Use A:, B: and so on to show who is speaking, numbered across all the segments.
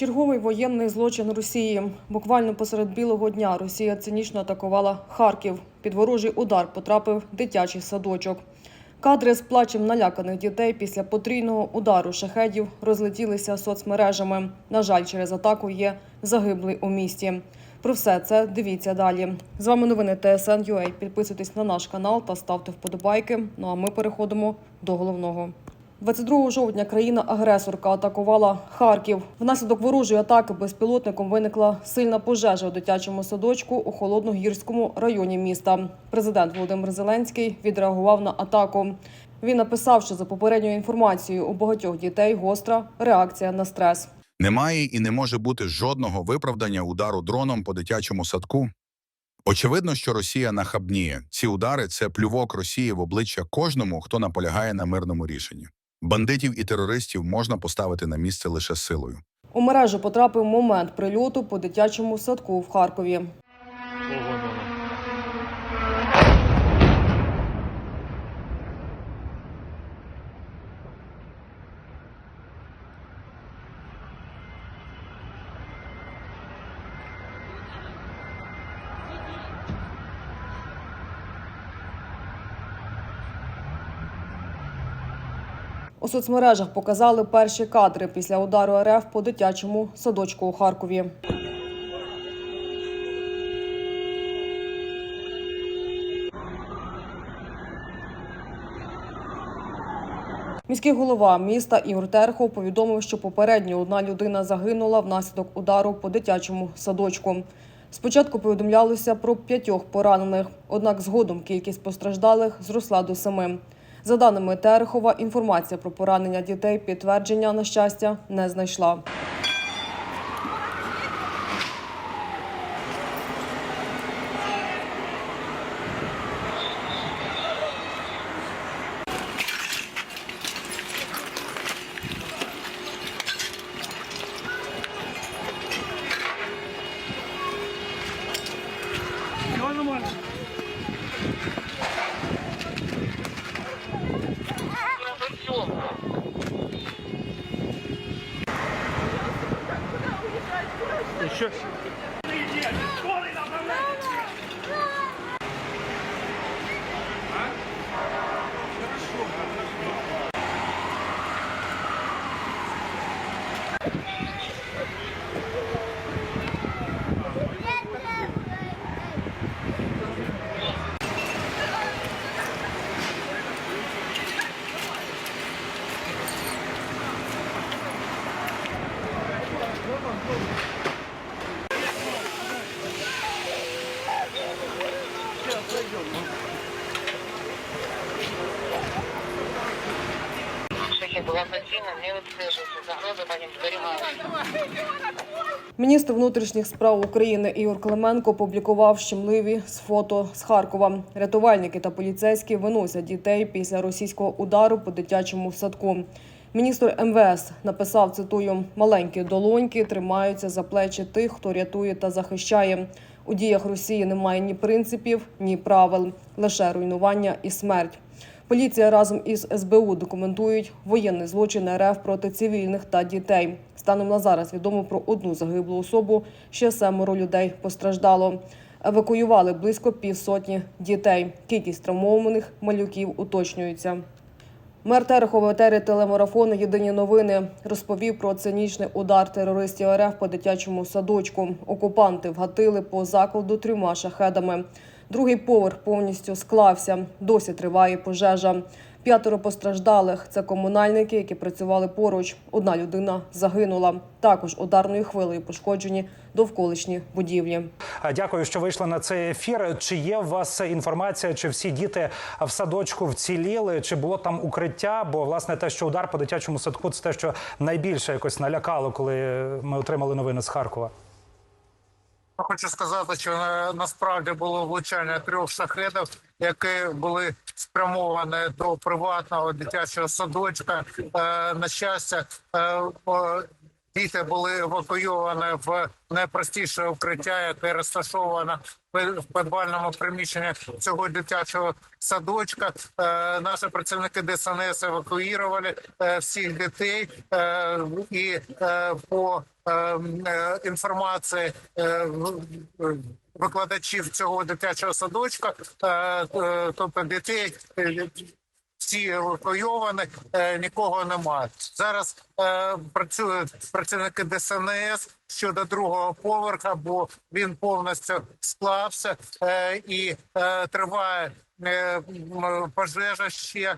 A: Черговий воєнний злочин Росії. Буквально посеред білого дня Росія цинічно атакувала Харків. Під ворожий удар потрапив дитячий садочок. Кадри з плачем наляканих дітей після потрійного удару шахедів розлетілися соцмережами. На жаль, через атаку є загиблий у місті. Про все це дивіться далі. З вами новини TSN.ua. Підписуйтесь на наш канал та ставте вподобайки. Ну а ми переходимо до головного. 22 жовтня країна-агресорка атакувала Харків. Внаслідок ворожої атаки безпілотником виникла сильна пожежа у дитячому садочку у холодногірському районі міста. Президент Володимир Зеленський відреагував на атаку. Він написав, що за попередньою інформацією у багатьох дітей гостра реакція на стрес.
B: Немає і не може бути жодного виправдання удару дроном по дитячому садку. Очевидно, що Росія нахабніє. Ці удари це плювок Росії в обличчя кожному, хто наполягає на мирному рішенні. Бандитів і терористів можна поставити на місце лише силою.
A: У мережу потрапив момент прильоту по дитячому садку в Харкові. У соцмережах показали перші кадри після удару РФ по дитячому садочку у Харкові. Міський голова міста Ігор Терхов повідомив, що попередньо одна людина загинула внаслідок удару по дитячому садочку. Спочатку повідомлялося про п'ятьох поранених, однак згодом кількість постраждалих зросла до семи. За даними Терехова, інформація про поранення дітей підтвердження на щастя не знайшла.
C: 确
D: 实。妈妈。啊？怎么说话呢？爷爷，不对。
A: Міністр внутрішніх справ України Ігор Клименко опублікував щемливі з фото з Харкова. Рятувальники та поліцейські виносять дітей після російського удару по дитячому садку. Міністр МВС написав, цитую, маленькі долоньки тримаються за плечі тих, хто рятує та захищає. У діях Росії немає ні принципів, ні правил, лише руйнування і смерть. Поліція разом із СБУ документують воєнний злочин РФ проти цивільних та дітей. Станом на зараз відомо про одну загиблу особу. Ще семеро людей постраждало. Евакуювали близько півсотні дітей. Кількість травмованих малюків уточнюється. Мер Терехова етері телемарафону Єдині новини розповів про цинічний удар терористів РФ по дитячому садочку. Окупанти вгатили по закладу трьома шахедами. Другий поверх повністю склався. Досі триває пожежа. П'ятеро постраждалих це комунальники, які працювали поруч. Одна людина загинула. Також ударною хвилею пошкоджені довколишні будівлі.
C: Дякую, що вийшли на цей ефір. Чи є у вас інформація, чи всі діти в садочку вціліли, чи було там укриття? Бо власне те, що удар по дитячому садку, це те, що найбільше якось налякало, коли ми отримали новини з Харкова.
E: Хочу сказати, що насправді було влучання трьох шахедів, які були спрямовані до приватного дитячого садочка. Е, на щастя, е, діти були евакуйовані в найпростіше укриття, яке розташовано в підвальному приміщенні цього дитячого садочка. Е, Наші працівники ДСНС евакуювали е, всіх дітей е, і по інформації викладачів цього дитячого садочка, тобто дітей. Всі евакуйовані, е, нікого немає. Зараз е, працюють працівники ДСНС щодо другого поверха, бо він повністю склався е, і триває. Пожежа ще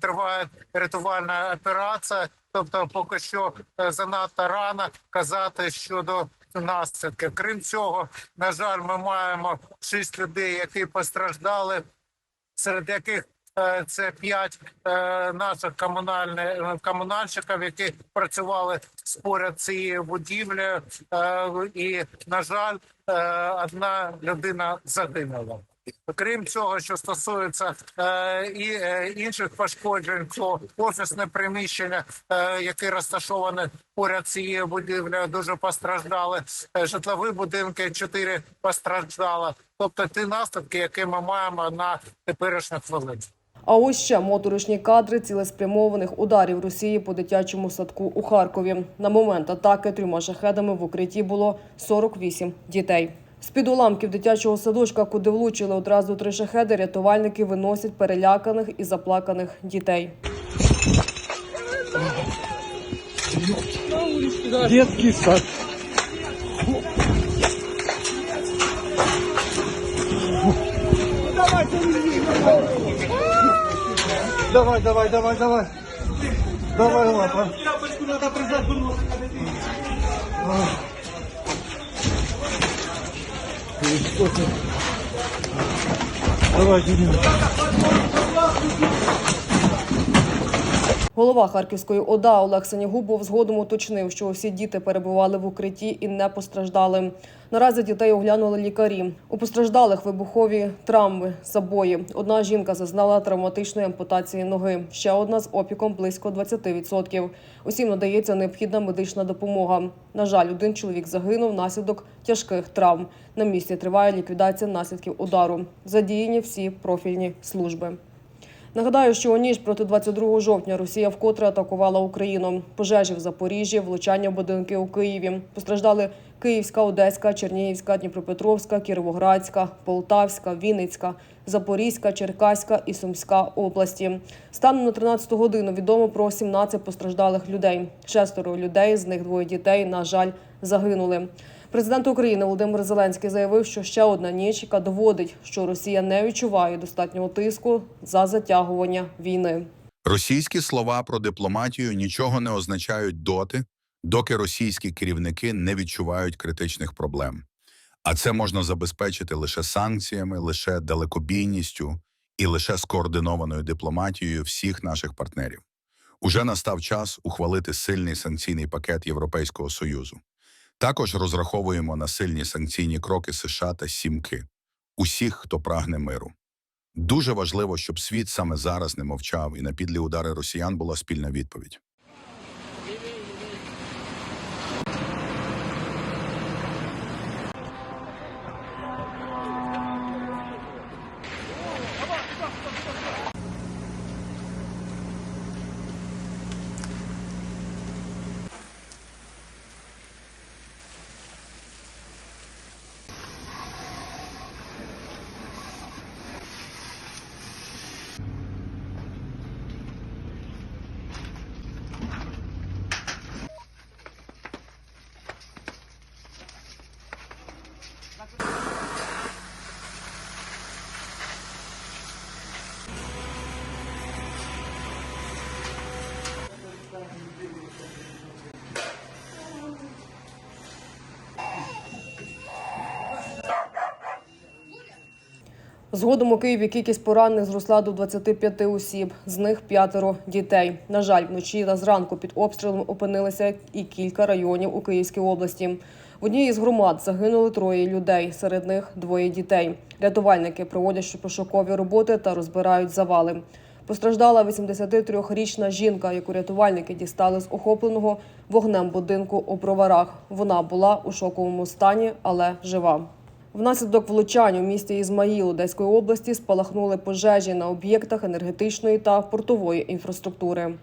E: триває рятувальна операція. Тобто, поки що занадто рано казати щодо наслідків. Крім цього, на жаль, ми маємо шість людей, які постраждали серед яких це п'ять е, наших комунальних комунальщиків, які працювали поряд цією будівлею, е, і на жаль, е, одна людина загинула. Крім цього, що стосується е, і е, інших пошкоджень, то офісне приміщення, е, яке розташоване поряд цією будівлею, дуже постраждали. Е, житлові будинки чотири постраждали. Тобто ті наслідки, які ми маємо на теперішню хвилину.
A: А ось ще моторошні кадри цілеспрямованих ударів Росії по дитячому садку у Харкові. На момент атаки трьома шахедами в укритті було 48 дітей. З-під уламків дитячого садочка, куди влучили одразу три шахеди, рятувальники виносять переляканих і заплаканих дітей.
F: Детский сад. Давай, давай, давай, давай. Давай, лапа. Давай, Димин.
A: Голова Харківської ОДА Олег Сенігубов згодом уточнив, що усі діти перебували в укритті і не постраждали. Наразі дітей оглянули лікарі. У постраждалих вибухові травми, забої. Одна жінка зазнала травматичної ампутації ноги. Ще одна з опіком близько 20%. Усім надається необхідна медична допомога. На жаль, один чоловік загинув внаслідок тяжких травм. На місці триває ліквідація наслідків удару. Задіяні всі профільні служби. Нагадаю, що у ніч проти 22 жовтня Росія вкотре атакувала Україну. Пожежі в Запоріжжі, влучання будинки у Києві. Постраждали Київська, Одеська, Чернігівська, Дніпропетровська, Кіровоградська, Полтавська, Вінницька, Запорізька, Черкаська і Сумська області. Станом на 13 годину відомо про 17 постраждалих людей. Шестеро людей, з них двоє дітей, на жаль, загинули. Президент України Володимир Зеленський заявив, що ще одна ніч, яка доводить, що Росія не відчуває достатнього тиску за затягування війни.
B: Російські слова про дипломатію нічого не означають доти, доки російські керівники не відчувають критичних проблем. А це можна забезпечити лише санкціями, лише далекобійністю і лише скоординованою дипломатією всіх наших партнерів. Уже настав час ухвалити сильний санкційний пакет Європейського Союзу. Також розраховуємо на сильні санкційні кроки США та Сімки усіх, хто прагне миру. Дуже важливо, щоб світ саме зараз не мовчав, і на підлі удари росіян була спільна відповідь.
A: Згодом у Києві кількість поранених зросла до 25 осіб, з них п'ятеро дітей. На жаль, вночі та зранку під обстрілом опинилися і кілька районів у Київській області. В одній із громад загинули троє людей, серед них двоє дітей. Рятувальники проводять пошукові роботи та розбирають завали. Постраждала 83-річна жінка, яку рятувальники дістали з охопленого вогнем будинку у броварах. Вона була у шоковому стані, але жива. Внаслідок влучань у місті Ізмаїл Одеської області спалахнули пожежі на об'єктах енергетичної та портової інфраструктури.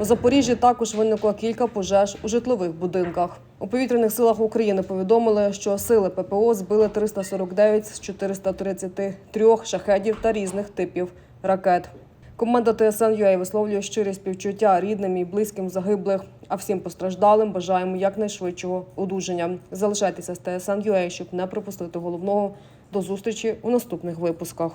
A: У Запоріжжі також виникло кілька пожеж у житлових будинках. У повітряних силах України повідомили, що сили ППО збили 349 з 433 шахедів та різних типів ракет. Команда ТСН ЮА висловлює щирі співчуття рідним і близьким загиблих. А всім постраждалим бажаємо якнайшвидшого одужання. Залишайтеся з TSN.ua, щоб не пропустити головного. До зустрічі у наступних випусках.